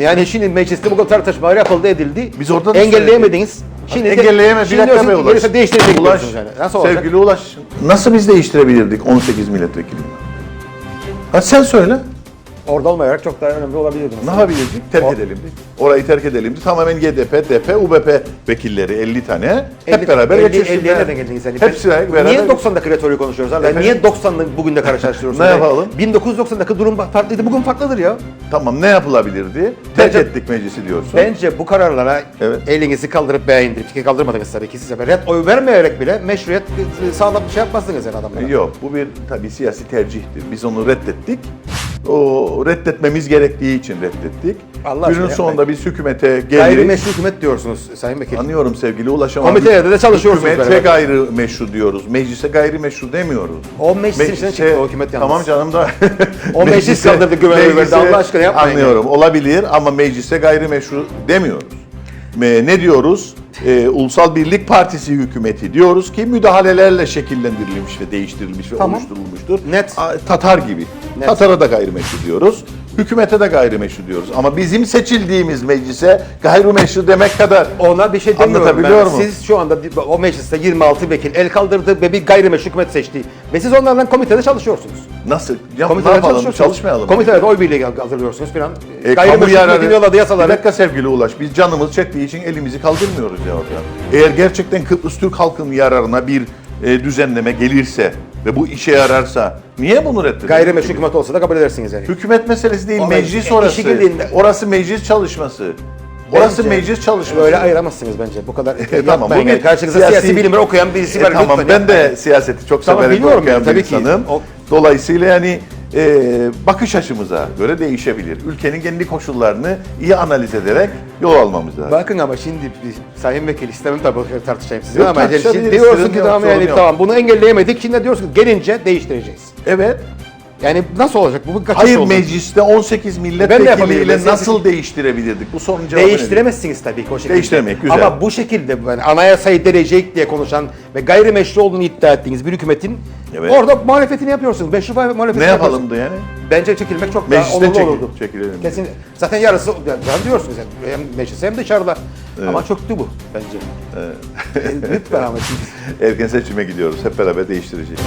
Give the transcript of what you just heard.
Yani şimdi mecliste bu kadar tartışmalar yapıldı edildi. Biz orada da engelleyemediniz. Şimdi Engelleyemez. Bir dakika be Ulaş. değiştirecek Ulaş, yani. Nasıl olacak? Sevgili Ulaş. Nasıl biz değiştirebilirdik 18 milletvekilini? Ha sen söyle. Orada olmayarak çok daha önemli olabilirdi. Ne yapabilirdik? Terk O- edelimdi. Orayı terk edelimdi. Tamamen GDP, DP, UBP vekilleri 50 tane. Hep 50 beraber 50 geçirsinler. 50'ye nereden geldiniz yani? Hepsi beraber. Niye 90'daki retoriği konuşuyoruz abi? Efendim? Niye 90'lı bugün de karşılaştırıyorsunuz? Ne Yani yapalım? 1990'daki durum farklıydı. Bugün farklıdır ya. Tamam ne yapılabilirdi? Terk Bence- ettik meclisi diyorsun. Bence bu kararlara Evet. elinizi kaldırıp beğendirip ki kaldırmadınız tabii ki size. Red oy vermeyerek bile meşruiyet sağlam bir şey yapmazsınız yani adamlara. Yok bu bir tabii siyasi tercihtir. Biz onu reddettik. O reddetmemiz gerektiği için reddettik. Allah Günün sonunda biz hükümete geliriz. Gayrimeşru hükümet diyorsunuz Sayın Vekil. Anlıyorum sevgili Ulaş ama Komitelerde de çalışıyorsunuz Hükümete beraber. gayrimeşru diyoruz. Meclise gayrimeşru demiyoruz. O meclisin Meclise- çıktı o hükümet yalnız. Tamam canım da. O meclis kaldırdı, güvenliği verdi. Allah aşkına yapmayın Anlıyorum. Olabilir ama meclise gayrimeşru demiyoruz. Ne diyoruz? Ee, Ulusal Birlik Partisi hükümeti diyoruz ki müdahalelerle şekillendirilmiş ve değiştirilmiş ve Tamam. oluşturulmuştur. Net. A- Tatar gibi. Net. Tatar'a da gayrimeşru diyoruz. Hükümete de gayrimeşru diyoruz. Ama bizim seçildiğimiz meclise gayrimeşru demek kadar Ona bir şey demiyorum Anlatabiliyor ben. muyum? Siz şu anda o mecliste 26 vekil el kaldırdı ve bir gayrimeşru hükümet seçti. Ve siz onlarla komitede çalışıyorsunuz. nasıl? Ya, ne Komitede yapalım? çalışıyorsunuz. Çalışmayalım. Komitelerde oy birliği hazırlıyorsunuz falan. E, gayrimeşru kamu yararı- hükümetin yolladığı Bir yasaları. dakika sevgili Ulaş, biz canımız çektiği için elimizi kaldırmıyoruz ya orada. Eğer gerçekten Kıbrıs Türk halkının yararına bir e, düzenleme gelirse ve bu işe yararsa niye bunu reddedelim? Gayrimeşru hükümet olsa da kabul edersiniz yani. Hükümet meselesi değil, O meclis işi orası. girdiğinde- Orası meclis çalışması. Orası Bence meclis çalışması. Böyle ayıramazsınız bence. Bu kadar E, tamam, yapmayın. yani. Karşınızda siyasi- siyasi, bilimler okuyan birisi E, var. tamam lütfen ben yapmayın. de siyaseti çok Tamam, severek biliyorum okuyan yani, bir tabii ki. insanım. O- Dolayısıyla yani e, bakış açımıza göre değişebilir. Ülkenin kendi koşullarını iyi analiz ederek yol almamız lazım. Bakın ama şimdi bir Sayın Vekil istemem tabii tartışayım sizinle Yok, ama şimdi diyorsun ki tamam yani yok. tamam bunu engelleyemedik. Şimdi diyorsun ki gelince değiştireceğiz. Evet. Yani nasıl olacak bu? Kaçış Hayır oldu? mecliste 18 Ben de milletvekiliyle yapabilirim. nasıl değiştirebilirdik? Bu sorunun cevabı nedir? Değiştiremezsiniz tabii ki o şekilde. Değiştiremek, güzel. Ama bu şekilde yani anayasayı delecek diye konuşan ve gayrimeşru olduğunu iddia ettiğiniz bir hükümetin Evet. orada muhalefetini yapıyorsunuz. Meşru muhalefetini Ne yapıyorsunuz. yapalımdı yani? Bence çekilmek çok daha Meclisten olumlu çekil- olurdu. çekilelim. Kesin. Zaten yarısı yani diyorsunuz yani hem meclis hem dışarıda. Ama çöktü bu bence. Lütfen ama. Erken seçime gidiyoruz. Hep beraber değiştireceğiz.